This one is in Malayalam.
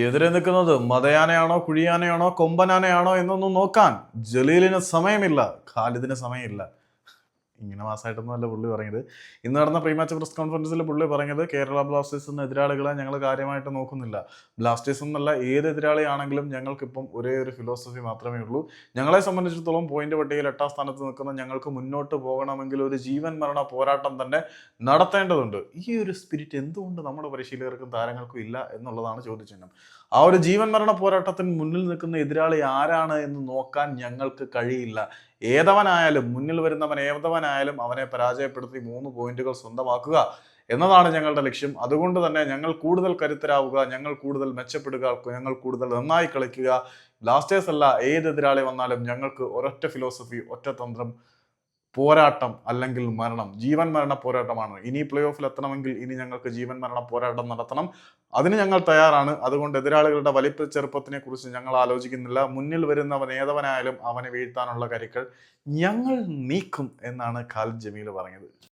എതിരെ നിൽക്കുന്നത് മതയാനയാണോ കുഴിയാനയാണോ കൊമ്പനാനയാണോ എന്നൊന്നും നോക്കാൻ ജലീലിന് സമയമില്ല ഖാലിദിന് സമയമില്ല. ഇങ്ങനെ മാസമായിട്ടൊന്നുമല്ല പുള്ളി പറഞ്ഞത് ഇന്ന് നടന്ന പ്രീ മാച്ച് പ്രസ് കോൺഫറൻസിൽ പുള്ളി പറഞ്ഞത് കേരള ബ്ലാസ്റ്റേഴ്സ് എന്ന എതിരാളികളെ ഞങ്ങൾ കാര്യമായിട്ട് നോക്കുന്നില്ല. ബ്ലാസ്റ്റേഴ്സ് എന്നല്ല ഏത് എതിരാളിയാണെങ്കിലും ഞങ്ങൾക്കിപ്പം ഒരേ ഒരു ഫിലോസഫി മാത്രമേ ഉള്ളൂ. ഞങ്ങളെ സംബന്ധിച്ചിടത്തോളം പോയിന്റ് പട്ടികയിൽ എട്ടാം സ്ഥാനത്ത് നിൽക്കുന്ന ഞങ്ങൾക്ക് മുന്നോട്ട് പോകണമെങ്കിൽ ഒരു ജീവൻ മരണ പോരാട്ടം തന്നെ നടത്തേണ്ടതുണ്ട്. ഈ ഒരു സ്പിരിറ്റ് എന്തുകൊണ്ട് നമ്മുടെ പരിശീലകർക്കും താരങ്ങൾക്കും ഇല്ല എന്നുള്ളതാണ് ചോദ്യചിഹ്നം. ആ ഒരു ജീവൻ മരണ പോരാട്ടത്തിന് മുന്നിൽ നിൽക്കുന്ന എതിരാളി ആരാണ് എന്ന് നോക്കാൻ ഞങ്ങൾക്ക് കഴിയില്ല. ഏതവനായാലും മുന്നിൽ വരുന്നവൻ ഏതവനായാലും അവനെ പരാജയപ്പെടുത്തി മൂന്ന് പോയിന്റുകൾ സ്വന്തമാക്കുക എന്നതാണ് ഞങ്ങളുടെ ലക്ഷ്യം. അതുകൊണ്ട് തന്നെ ഞങ്ങൾ കൂടുതൽ കരുത്തരാവുക ഞങ്ങൾ കൂടുതൽ മെച്ചപ്പെടുക ഞങ്ങൾ കൂടുതൽ നന്നായി കളിക്കുക. ബ്ലാസ്റ്റേഴ്സ് അല്ല ഏത് എതിരാളി വന്നാലും ഞങ്ങൾക്ക് ഒരൊറ്റ ഫിലോസഫി ഒറ്റ തന്ത്രം പോരാട്ടം അല്ലെങ്കിൽ മരണം. ജീവൻ മരണ പോരാട്ടമാണ്. ഇനി പ്ലേ ഓഫിൽ എത്തണമെങ്കിൽ ഇനി ഞങ്ങൾക്ക് ജീവൻ മരണ പോരാട്ടം നടത്തണം. അതിന് ഞങ്ങൾ തയ്യാറാണ്. അതുകൊണ്ട് എതിരാളികളുടെ വലിപ്പ ചെറുപ്പത്തിനെ കുറിച്ച് ഞങ്ങൾ ആലോചിക്കുന്നില്ല. മുന്നിൽ വരുന്നവൻ ഏതവനായാലും അവനെ വീഴ്ത്താനുള്ള കരുക്കൾ ഞങ്ങൾ നീക്കും എന്നാണ് ഖാലിദ് ജമീൽ പറഞ്ഞത്.